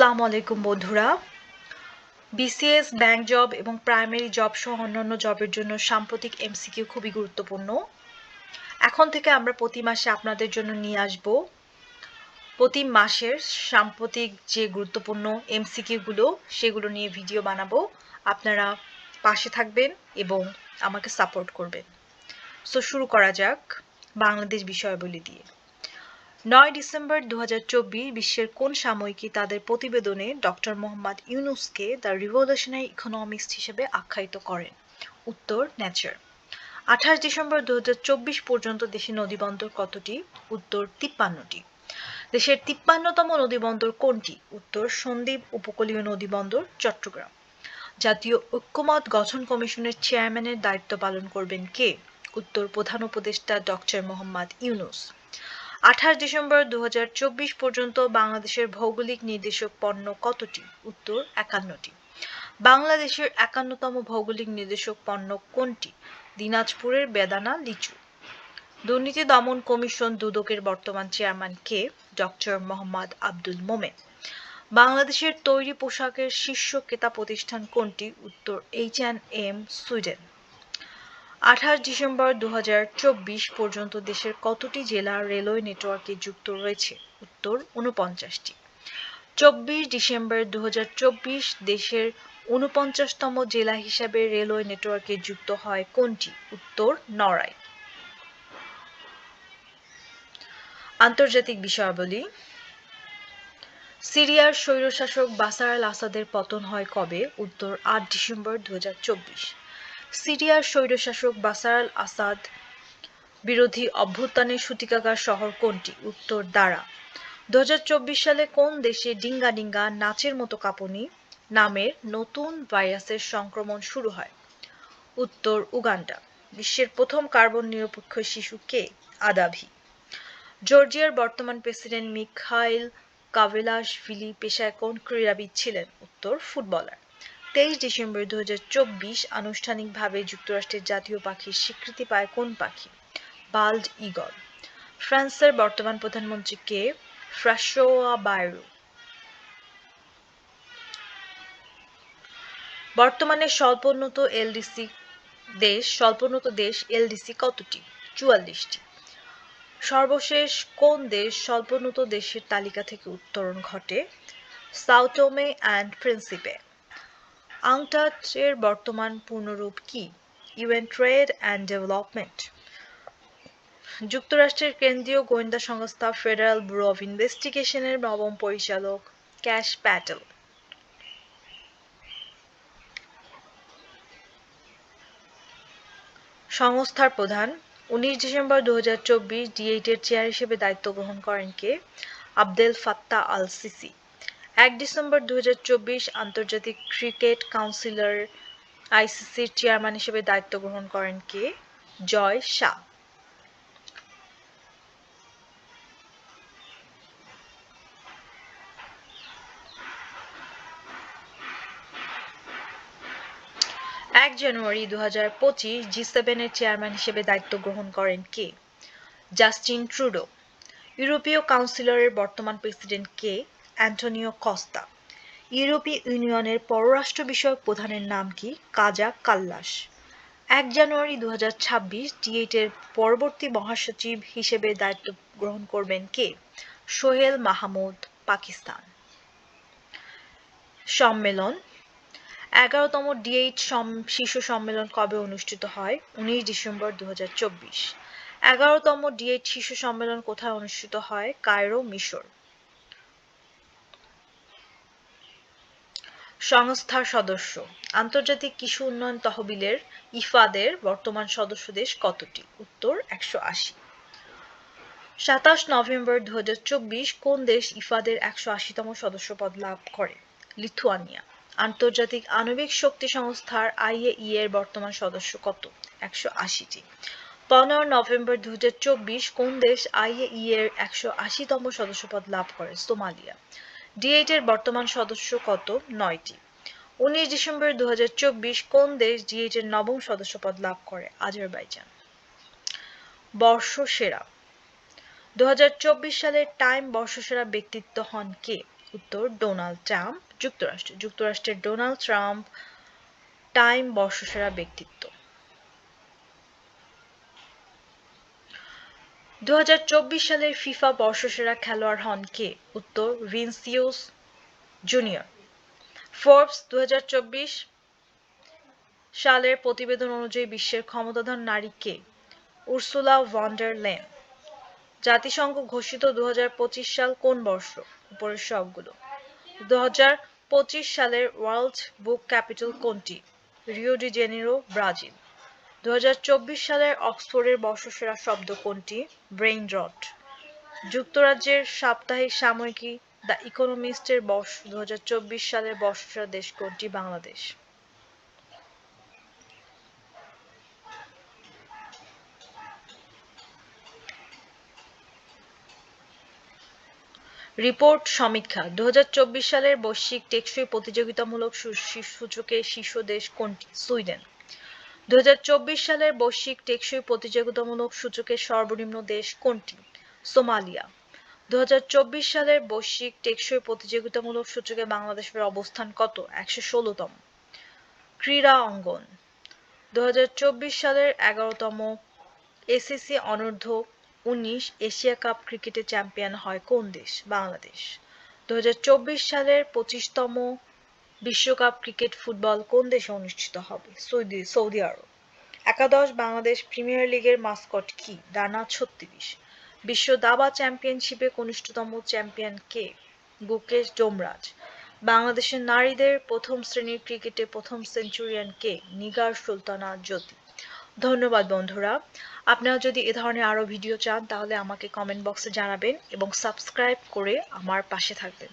আসসালামু আলাইকুম, বন্ধুরা। বিসিএস ব্যাংক জব এবং প্রাইমারি জব সহ অন্যান্য জবের জন্য সাম্প্রতিক এমসিকিউ খুবই গুরুত্বপূর্ণ। এখন থেকে আমরা প্রতি মাসে আপনাদের জন্য নিয়ে আসব। প্রতি মাসের সাম্প্রতিক যে গুরুত্বপূর্ণ এমসিকিউগুলো সেগুলো নিয়ে ভিডিও বানাবো। আপনারা পাশে থাকবেন এবং আমাকে সাপোর্ট করবেন। সো শুরু করা যাক বাংলাদেশ বিষয়াবলী দিয়ে। নয় ডিসেম্বর দু বিশ্বের কোন সাময়িকী তাদের প্রতিবেদনে ডক্টর মোহাম্মদ ইউনুসকে দ্য রিভলিউশনারি ইকোনমিক্স হিসেবে আখ্যায়িত করেন? উত্তর, নেচার। আঠাশ ডিসেম্বর দুহাজার চব্বিশ পর্যন্ত দেশে নদীবন্দর কতটি? উত্তর, তিপ্পান্নটি। দেশের তিপ্পান্নতম নদীবন্দর কোনটি? উত্তর, সন্দ্বীপ উপকূলীয় নদীবন্দর, চট্টগ্রাম। জাতীয় ঐক্যমত গঠন কমিশনের চেয়ারম্যানের দায়িত্ব পালন করবেন কে? উত্তর, প্রধান উপদেষ্টা ডক্টর মোহাম্মদ ইউনুস। আঠাশ ডিসেম্বর দু হাজার চব্বিশ পর্যন্ত বাংলাদেশের ভৌগোলিক নির্দেশক পণ্য কতটি? উত্তর, একান্নটি। বাংলাদেশের একান্নতম ভৌগোলিক নির্দেশক পণ্য কোনটি? দিনাজপুরের বেদানা লিচু। দুর্নীতি দমন কমিশন দুদকের বর্তমান চেয়ারম্যান কে? ডক্টর মোহাম্মদ আব্দুল মোমেন। বাংলাদেশের তৈরি পোশাকের শীর্ষ ক্রেতা প্রতিষ্ঠান কোনটি? উত্তর এইচ অ্যান্ড এম সুইডেন আঠাশ ডিসেম্বর দু হাজার চব্বিশ পর্যন্ত দেশের কতটি জেলা রেলওয়ে নেটওয়ার্কে যুক্ত রয়েছে? উত্তর উনপঞ্চাশটি চব্বিশ ডিসেম্বর দুহাজার চব্বিশ দেশের উনপঞ্চাশতম জেলা হিসাবে রেলওয়ে নেটওয়ার্কে যুক্ত হয় কোনটি? উত্তর নড়াই আন্তর্জাতিক বিষয়াবলী। সিরিয়ার স্বৈরশাসক বাসার আল আসাদের পতন হয় কবে? উত্তর আট ডিসেম্বর দু হাজার চব্বিশ। সিরিয়ার স্বৈরশাসক বাসার আল আসাদ বিরোধী অভ্যুত্থানের সূতিকাগার শহর কোনটি? উত্তর দ্বারা দু হাজার চব্বিশ সালে কোন দেশে ডিঙ্গা ডিঙ্গা নাচের মতো কাঁপুনি নামের নতুন ভাইরাসের সংক্রমণ শুরু হয়? উত্তর, উগান্ডা। বিশ্বের প্রথম কার্বন নিরপেক্ষ শিশু কে? আদাভি। জর্জিয়ার বর্তমান প্রেসিডেন্ট মিখাইল কাভেলাসভিলি পেশায় কোন ক্রীড়াবিদ ছিলেন? উত্তর, ফুটবলার। তেইশ ডিসেম্বর দুহাজার চব্বিশ আনুষ্ঠানিকভাবে যুক্তরাষ্ট্রের জাতীয় পাখির স্বীকৃতি পায় কোন পাখি? Bald eagle. ফ্রান্সের বর্তমান প্রধানমন্ত্রী কে? ফ্রাসোয়া বায়রু। বর্তমানে স্বল্পোন্নত এলডিসি দেশ, স্বল্পোন্নত দেশ এলডিসি কতটি? চুয়াল্লিশটি। সর্বশেষ কোন দেশ স্বল্পোন্নত দেশের তালিকা থেকে উত্তরণ ঘটে? সাউটোমে অ্যান্ড প্রিন্সিপে। আংটাচের বর্তমান পূর্ণরূপ কি? UN trade and development. যুক্তরাষ্ট্রের কেন্দ্রীয় গোয়েন্দা সংস্থা ফেডারেল ব্যুরো অব ইনভেস্টিগেশনের নবম পরিচালক ক্যাশ প্যাটেল। সংস্থার প্রধান, উনিশ ডিসেম্বর দু হাজার চব্বিশ ডিএইটের চেয়ার হিসেবে দায়িত্ব গ্রহণ করেন কে? আবদেল ফাত্তা আল সিসি এক ডিসেম্বর দু হাজার চব্বিশ আন্তর্জাতিক ক্রিকেট কাউন্সিলর আইসিসির চেয়ারম্যান হিসেবে দায়িত্ব গ্রহণ করেন কে? জয় শাহ। এক জানুয়ারি দু হাজার পঁচিশ জি সেভেনের চেয়ারম্যান হিসেবে দায়িত্ব গ্রহণ করেন কে? Justin Trudeau. ইউরোপীয় কাউন্সিলরের বর্তমান প্রেসিডেন্ট কে? অ্যান্টোনিও কস্তা, ইউরোপীয় ইউনিয়নের পররাষ্ট্র বিষয়ক প্রধানের নাম কি? কাজা কাল্লাস। এক জানুয়ারি দু হাজার ছাব্বিশ ডিএইটের পরবর্তী মহাসচিব হিসেবে দায়িত্ব গ্রহণ করবেন কে? সোহেল মাহমুদ, পাকিস্তান। সম্মেলন। এগারোতম ডিএইট শীর্ষ সম্মেলন কবে অনুষ্ঠিত হয়? উনিশ ডিসেম্বর দু হাজার চব্বিশ। এগারোতম ডিএইট শীর্ষ সম্মেলন কোথায় অনুষ্ঠিত হয়? কায়রো, মিশর। সংস্থার সদস্য। আন্তর্জাতিক কৃষি উন্নয়ন তহবিলের ইফাদের বর্তমান সদস্য দেশ কতটি? উত্তর, একশো আশি। সাতাশ নভেম্বর দু কোন দেশ ইফাদের একশো আশিতম সদস্যপদ লাভ করে? লিথুয়ানিয়া। আন্তর্জাতিক আণবিক শক্তি সংস্থার আইএই এর বর্তমান সদস্য কত? একশো আশিটি। পনেরো নভেম্বর দুই হাজার চব্বিশ কোন দেশ আইএই এর একশো আশিতম সদস্যপদ লাভ করে? সোমালিয়া। ডিএইট এর বর্তমান সদস্য কত? নয়টি। উনিশ ডিসেম্বর দুহাজার চব্বিশ কোন দেশ ডিএইট এর নবম সদস্যপদ লাভ করে? আজারবাইজান। বর্ষ সেরা। দু সালের টাইম বর্ষসেরা ব্যক্তিত্ব হন কে? উত্তর, ডোনাল্ড ট্রাম্প, যুক্তরাষ্ট্র। যুক্তরাষ্ট্রের ডোনাল্ড ট্রাম্প টাইম বর্ষসেরা ব্যক্তিত্ব। দু হাজার চব্বিশ সালের ফিফা বর্ষসেরা খেলোয়াড় হন কে? উত্তর, ভিনসিউস জুনিয়র। ফোর্বস দুহাজার চব্বিশ সালের প্রতিবেদন অনুযায়ী বিশ্বের ক্ষমতাধর নারী কে? Ursula ভন্ডার lane. জাতিসংঘ ঘোষিত দু হাজার পঁচিশ সাল কোন বর্ষ? উপরের সবগুলো। দু হাজার পঁচিশ সালের ওয়ার্ল্ড বুক ক্যাপিটাল কোনটি? Rio de Janeiro, Brazil. দুই হাজার চব্বিশ সালের অক্সফোর্ডের বর্ষসেরা শব্দ কোনটি? Brain rot. যুক্তরাজ্যের সাপ্তাহিক সাময়িকী দ্য ইকোনমিস্টের বর্ষ দু হাজার চব্বিশ সালের বর্ষসেরা দেশ কোনটি? বাংলাদেশ। রিপোর্ট সমীক্ষা দু হাজার চব্বিশ সালের বৈশ্বিক টেকসই প্রতিযোগিতামূলক সূচকে শীর্ষ দেশ কোনটি? সুইডেন। দুই হাজার চব্বিশ সালের বৈশ্বিক টেকসই প্রতিযোগিতামূলক সূচকের সর্বনিম্ন দেশ কোনটি? সোমালিয়া। দু সালের বৈশ্বিক টেকসই প্রতিযোগিতামূলক সূচকে বাংলাদেশের অবস্থান কত? একশো ষোলোতম। ক্রীড়া অঙ্গন। দু হাজার চব্বিশ সালের এগারোতম এসিসি অনূর্ধ্ব উনিশ এশিয়া কাপ ক্রিকেটে চ্যাম্পিয়ন হয় কোন দেশ? বাংলাদেশ। দু হাজার চব্বিশ সালের পঁচিশতম বিশ্বকাপ ক্রিকেট ফুটবল কোন দেশে অনুষ্ঠিত হবে? Saudi Saudi Arab. একাদশ বাংলাদেশ প্রিমিয়ার লিগের মাস্কট কি? ডানা ছত্রিশ। বিশ্ব দাবা চ্যাম্পিয়নশিপে কনিষ্ঠতম চ্যাম্পিয়ন কে? গুকেশ ডোমরাজ। বাংলাদেশের নারীদের প্রথম শ্রেণির ক্রিকেটে প্রথম সেঞ্চুরিয়ান কে? নিগার সুলতানা জ্যোতি। ধন্যবাদ বন্ধুরা। আপনারা যদি এ ধরনের আরও ভিডিও চান, তাহলে আমাকে কমেন্ট বক্সে জানাবেন এবং সাবস্ক্রাইব করে আমার পাশে থাকবেন।